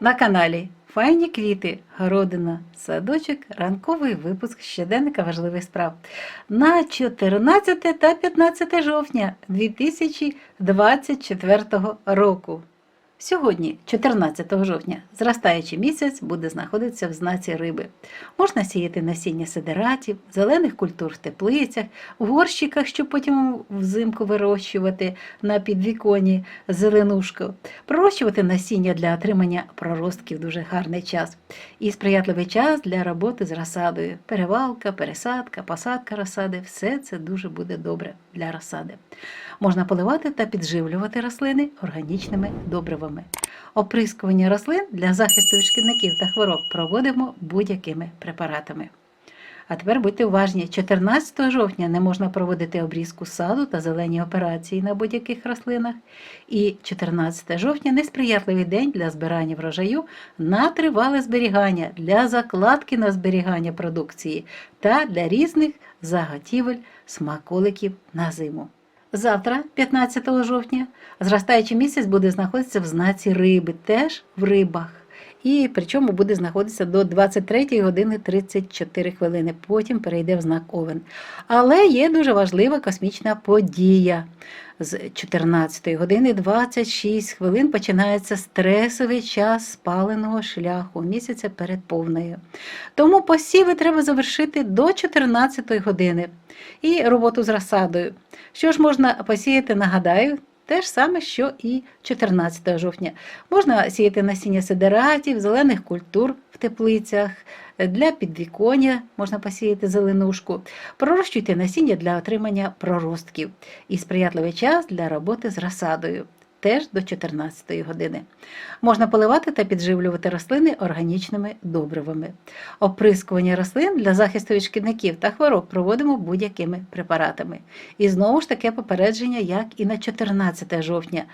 На каналі Файні квіти, городина, садочок, ранковий випуск щоденника важливих справ на 14 та 15 жовтня 2024 року. Сьогодні, 14 жовтня, зростаючий місяць буде знаходитися в знаці риби. Можна сіяти насіння сидератів, зелених культур в теплицях, в горщиках, щоб потім взимку вирощувати на підвіконі зеленушку, пророщувати насіння для отримання проростків дуже гарний час. І сприятливий час для роботи з розсадою. Перевалка, пересадка, посадка розсади все це дуже буде добре для розсади. Можна поливати та підживлювати рослини органічними добривами. Оприскування рослин для захисту від шкідників та хвороб проводимо будь-якими препаратами. А тепер будьте уважні, 14 жовтня не можна проводити обрізку саду та зелені операції на будь-яких рослинах. І 14 жовтня несприятливий день для збирання врожаю на тривале зберігання, для закладки на зберігання продукції та для різних заготівель смаколиків на зиму. Завтра, 15 жовтня, зростаючий місяць буде знаходитися в знаці риби, теж в рибах. І причому буде знаходитися до 23 години 34 хвилини. Потім перейде в знак Овен. Але є дуже важлива космічна подія. З 14 години 26 хвилин починається стресовий час спаленого шляху місяця перед повною. Тому посіви треба завершити до 14 години і роботу з розсадою. Що ж можна посіяти, нагадаю, те ж саме, що і 14 жовтня. Можна сіяти насіння сидератів, зелених культур в теплицях, для підвіконня можна посіяти зеленушку. Пророщуйте насіння для отримання проростків і сприятливий час для роботи з розсадою. Теж до 14 години. Можна поливати та підживлювати рослини органічними добривами. Оприскування рослин для захисту від шкідників та хвороб проводимо будь-якими препаратами. І знову ж таке попередження, як і на 14 жовтня.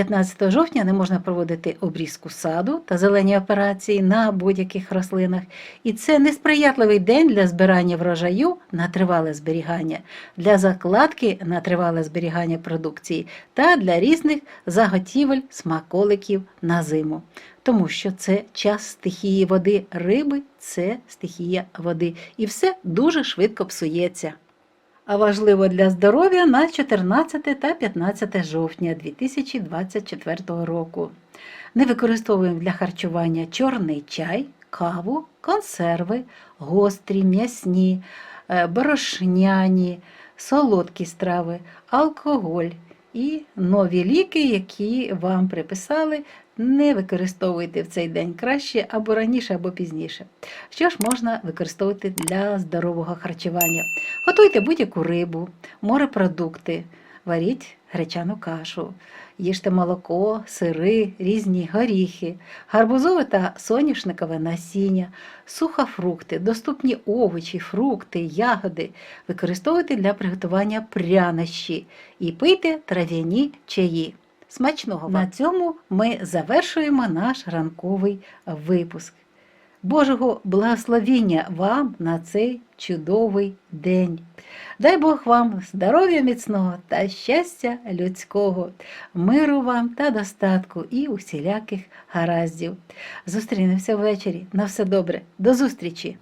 15 жовтня не можна проводити обрізку саду та зелені операції на будь-яких рослинах. І це несприятливий день для збирання врожаю на тривале зберігання, для закладки на тривале зберігання продукції та для різних заготівель смаколиків на зиму. Тому що це час стихії води, риби це стихія води. І все дуже швидко псується а важливо для здоров'я на 14 та 15 жовтня 2024 року. Не використовуємо для харчування чорний чай, каву, консерви, гострі, м'ясні, е, борошняні, солодкі страви, алкоголь і нові ліки, які вам приписали. Не використовуйте в цей день краще або раніше, або пізніше. Що ж можна використовувати для здорового харчування? Готуйте будь-яку рибу, морепродукти, варіть гречану кашу, їжте молоко, сири, різні горіхи, гарбузове та соняшникове насіння, сухофрукти, доступні овочі, фрукти, ягоди. Використовуйте для приготування прянощі і пийте трав'яні чаї. Смачного вам! На цьому ми завершуємо наш ранковий випуск. Божого благословіння вам на цей чудовий день. Дай Бог вам здоров'я міцного та щастя людського, миру вам та достатку і усіляких гараздів. Зустрінемося ввечері. На все добре. До зустрічі!